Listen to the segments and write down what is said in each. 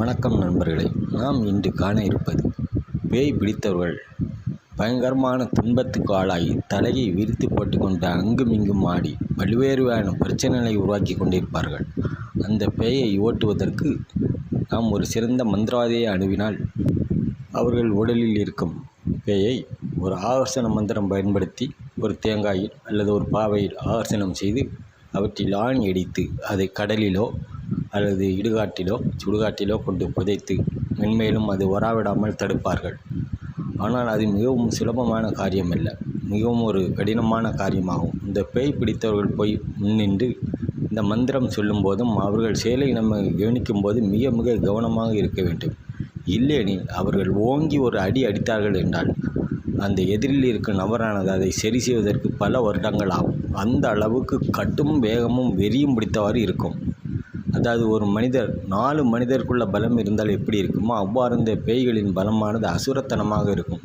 வணக்கம் நண்பர்களே. நாம் இன்று காண இருப்பது பேய் பிடித்தவர்கள். பயங்கரமான துன்பத்துக்கு ஆளாகி தலையை விரித்து போட்டுக்கொண்டு அங்கும் இங்கும் ஆடி பல்வேறு வகையான பிரச்சனைகளை உருவாக்கி கொண்டிருப்பார்கள். அந்த பேயை ஓட்டுவதற்கு நாம் ஒரு சிறந்த மந்திரவாதியை அணுவினால் அவர்கள் உடலில் இருக்கும் பேயை ஒரு ஆகர்ஷண மந்திரம் பயன்படுத்தி ஒரு தேங்காயில் அல்லது ஒரு பாவையில் ஆகர்ஷணம் செய்து அவற்றில் ஆணி அடித்து அதை கடலிலோ அல்லது இடுகாட்டிலோ சுடுகாட்டிலோ கொண்டு புதைத்து மென்மேலும் அது வரவிடாமல் தடுப்பார்கள். ஆனால் அது மிகவும் சுலபமான காரியமல்ல. மிகவும் ஒரு கடினமான காரியமாகும். இந்த பேய் பிடித்தவர்கள் போய் முன்னின்று இந்த மந்திரம் சொல்லும்போதும் அவர்கள் செயலை நம்ம கவனிக்கும் போது மிக மிக கவனமாக இருக்க வேண்டும். இல்லையெனில் அவர்கள் ஓங்கி ஒரு அடி அடித்தார்கள் என்றால் அந்த எதிரில் இருக்கும் நபரானது அதை சரி செய்வதற்கு பல வருடங்கள் ஆகும். அந்த அளவுக்கு கட்டும் வேகமும் வெறியும் பிடித்தவாறு இருக்கும். அதாவது ஒரு மனிதர் நாலு மனிதருக்குள்ள பலம் இருந்தால் எப்படி இருக்குமோ அவ்வாறு இந்த பேய்களின் பலமானது அசுரத்தனமாக இருக்கும்.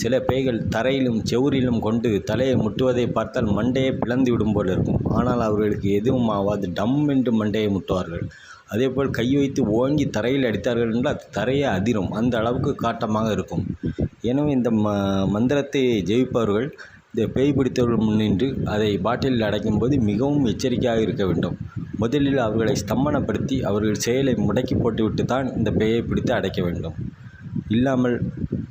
சில பேய்கள் தரையிலும் செவுரிலும் கொண்டு தலையை முட்டுவதை பார்த்தால் மண்டையை பிளந்து விடும் போல் இருக்கும். ஆனால் அவர்களுக்கு எதுவும் ஆகாது டம் என்று மண்டையை முட்டுவார்கள். அதேபோல் கை வைத்து ஓங்கி தரையில் அடித்தார்கள் என்றால் அது தரையே அதிரும். அந்த அளவுக்கு காட்டமாக இருக்கும். எனவே இந்த ம மந்திரத்தை ஜெயிப்பவர்கள் இந்த பேய் பிடித்தவர்கள் முன்னின்று அதை பாட்டிலில் அடைக்கும் போது மிகவும் எச்சரிக்கையாக இருக்க வேண்டும். முதலில் அவர்களை ஸ்தம்பனப்படுத்தி அவர்கள் செயலை முடக்கி போட்டுவிட்டு தான் இந்த பேயை பிடித்து அடைக்க வேண்டும். இல்லாமல்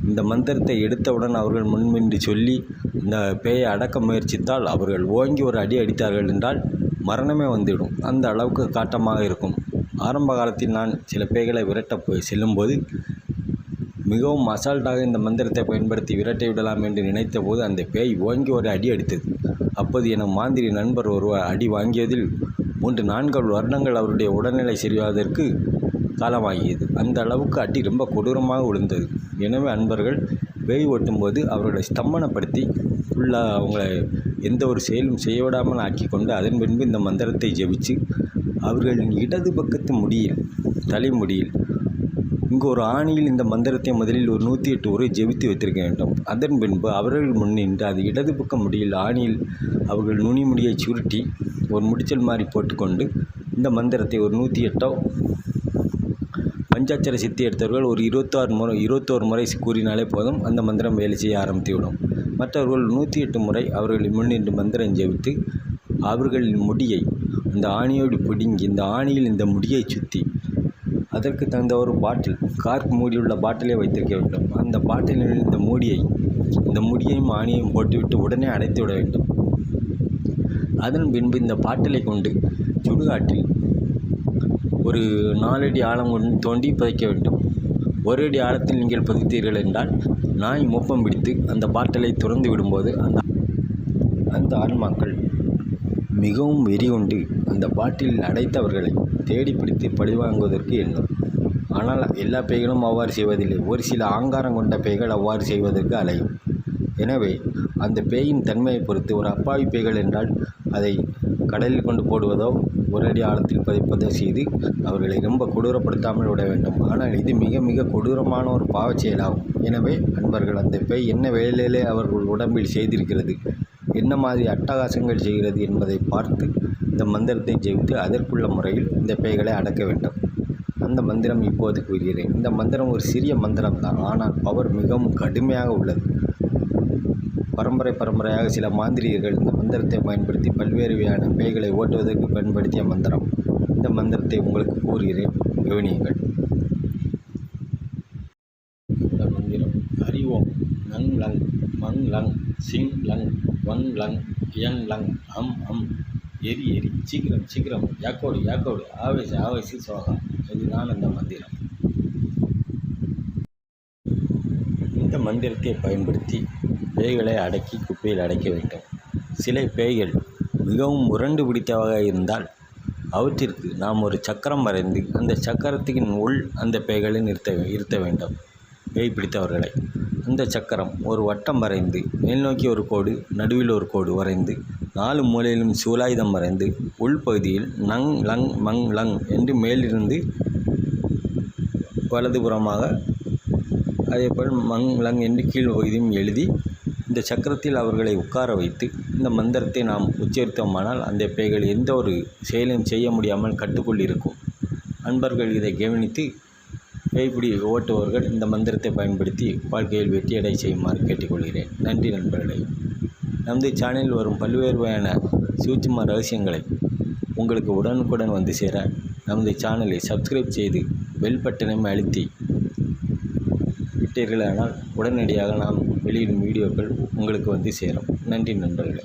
இந்த மந்திரத்தை எடுத்தவுடன் அவர்கள் முன்மின்றி சொல்லி இந்த பேயை அடக்க முயற்சித்தால் அவர்கள் ஓங்கி ஒரு அடி அடித்தார்கள் என்றால் மரணமே வந்துவிடும். அந்த அளவுக்கு காட்டமாக இருக்கும். ஆரம்ப காலத்தில் நான் சில பேய்களை விரட்ட போய் செல்லும்போது மிகவும் அசால்ட்டாக இந்த மந்திரத்தை பயன்படுத்தி விரட்டி விடலாம் என்று நினைத்தபோது அந்த பேய் ஓங்கி ஒரு அடி அடித்தது. அப்போது என மாந்திரி நண்பர் ஒருவர் அடி வாங்கியதில் மூன்று நான்கு வருடங்கள் அவருடைய உடல்நிலை சரியாவதற்கு காலமாகியது. அந்த அளவுக்கு அடி ரொம்ப கொடூரமாக விழுந்தது எனவே அன்பர்கள் வேய் ஓட்டும்போது அவர்களை ஸ்தம்பனப்படுத்தி ஃபுல்லாக அவங்களை எந்த ஒரு செயலும் செய்ய விடாமல் ஆக்கி கொண்டு அதன் பின்பு இந்த மந்திரத்தை ஜெபிச்சு அவர்களின் இடது பக்கத்து முடியில் தலைமுடியில் இங்கு ஒரு ஆணியில் இந்த மந்திரத்தை முதலில் ஒரு நூற்றி எட்டு உரை ஜெபித்து வைத்திருக்க வேண்டும். அதன் பின்பு அவர்கள் முன்னின்று அது இடது பக்கம் முடியில் ஆணியில் அவர்கள் நுனி முடியை சுருட்டி ஒரு முடிச்சல் மாதிரி போட்டுக்கொண்டு இந்த மந்திரத்தை ஒரு நூற்றி எட்டோ பஞ்சாட்சர சித்தி எடுத்தவர்கள் ஒரு இருபத்தாறு முறை இருபத்தோரு முறை கூறினாலே போதும் அந்த மந்திரம் வேலை செய்ய ஆரம்பித்துவிடும். மற்றவர்கள் நூற்றி எட்டு முறை அவர்கள் முன்னின்று மந்திரம் ஜெபித்து அவர்களின் முடியை அந்த ஆணியோடு பிடுங்கி இந்த ஆணியில் இந்த முடியை சுற்றி அதற்கு தகுந்த ஒரு பாட்டில் கார்க் மூடியுள்ள பாட்டிலே வைத்திருக்க வேண்டும். அந்த பாட்டிலில் இந்த மூடியை இந்த முடியையும் ஆணியையும் போட்டுவிட்டு உடனே அடைத்து விட வேண்டும். அதன் பின்பு இந்த பாட்டிலை கொண்டு சுடுகாட்டில் ஒரு நாலடி ஆழம் கொண்டு தோண்டி புதைக்க வேண்டும். ஒரு அடி ஆழத்தில் நீங்கள் புதைத்தீர்கள் என்றால் நாய் மோப்பம் பிடித்து அந்த பாட்டிலை துறந்து விடும்போது அந்த அந்த ஆன்மாக்கள் மிகவும் வெறி கொண்டு அந்த பாட்டில் அடைத்தவர்களை தேடி பிடித்து பழிவாங்குவதற்கு எண்ணும். ஆனால் எல்லா பேய்களும் அவ்வாறு செய்வதில்லை. ஒரு சில ஆங்காரம் கொண்ட பேய்கள் அவ்வாறு செய்வதற்கு அலையும். எனவே அந்த பேயின் தன்மையை பொறுத்து ஒரு அப்பாவி பேய்கள் என்றால் அதை கடலில் கொண்டு போடுவதோ ஒரு அடி ஆழத்தில் பதிப்பதோ செய்து அவர்களை ரொம்ப கொடூரப்படுத்தாமல் விட வேண்டும். ஆனால் இது மிக மிக கொடூரமான ஒரு பாவச் செயலாகும். எனவே அன்பர்கள் அந்த பேய் என்ன வேலையிலே அவர்கள் உடம்பில் செய்திருக்கிறது? என்ன மாதிரி அட்டகாசங்கள் செய்கிறது என்பதை பார்த்து இந்த மந்திரத்தை ஜெயித்து அதற்குள்ள முறையில் இந்த பேய்களை அடக்க வேண்டும். அந்த மந்திரம் இப்போது கூறுகிறேன். இந்த மந்திரம் ஒரு சிறிய மந்திரம் தான். ஆனால் பவர் மிகவும் கடுமையாக உள்ளது. பரம்பரை பரம்பரையாக சில மாந்திரியர்கள் இந்த மந்திரத்தை பயன்படுத்தி பல்வேறு வகையான பேய்களை ஓட்டுவதற்கு பயன்படுத்திய மந்திரம். இந்த மந்திரத்தை உங்களுக்கு கூறுகிறேன். கவனியுங்கள். இந்த மந்திரம் அறிவோம் நங் லங் மங் லங் சிங் லங் வங் லங் யங் லங் அம் அம் எரி எரி. சீக்கிரம் சீக்கிரம். யாக்கோடு யாக்கோடு. ஆவேசி ஆவேசி சோகா இதுதான் அந்த மந்திரம். இந்த மந்திரத்தை பயன்படுத்தி பேய்களை அடக்கி குப்பையில் அடைக்க வேண்டும். சில பேய்கள் மிகவும் முரண்டு பிடித்தவாக இருந்தால் அவற்றிற்கு நாம் ஒரு சக்கரம் வரைந்து அந்த சக்கரத்தின் உள் அந்த பேய்களை நிறுத்த இருத்த வேண்டும். பேய் பிடித்தவர்களை. இந்த சக்கரம் ஒரு வட்டம் வரைந்து மேல் நோக்கி ஒரு கோடு நடுவில் ஒரு கோடு வரைந்து நாலு மூலையிலும் சூலாயுதம் வரைந்து உள்பகுதியில் நங் லங் மங் லங் என்று மேலிருந்து வலதுபுறமாக அதேபோல் மங் லங் என்று கீழ் பகுதியும் எழுதி இந்த சக்கரத்தில் அவர்களை உட்கார வைத்து இந்த மந்திரத்தை நாம் உச்சரித்தோமானால் அந்த பேய்கள் எந்த ஒரு செயலும் செய்ய முடியாமல் கட்டுக்குள் இருக்கும். அன்பர்கள் இதை கவனித்து பேய்பிடி ஓட்டுபவர்கள் இந்த மந்திரத்தை பயன்படுத்தி வாழ்க்கையில் வெற்றியடை செய்யுமாறு கேட்டுக்கொள்கிறேன். நன்றி நண்பர்களே. நமது சேனலில் வரும் பல்வேறு வகையான சூட்சும ரகசியங்களை உங்களுக்கு உடனுக்குடன் வந்து சேர நமது சேனலை சப்ஸ்கிரைப் செய்து பெல் பட்டனையும் அழுத்தி விட்டீர்களானால் உடனடியாக நாம் வெளியிடும் வீடியோக்கள் உங்களுக்கு வந்து சேரும். நன்றி நண்பர்களே.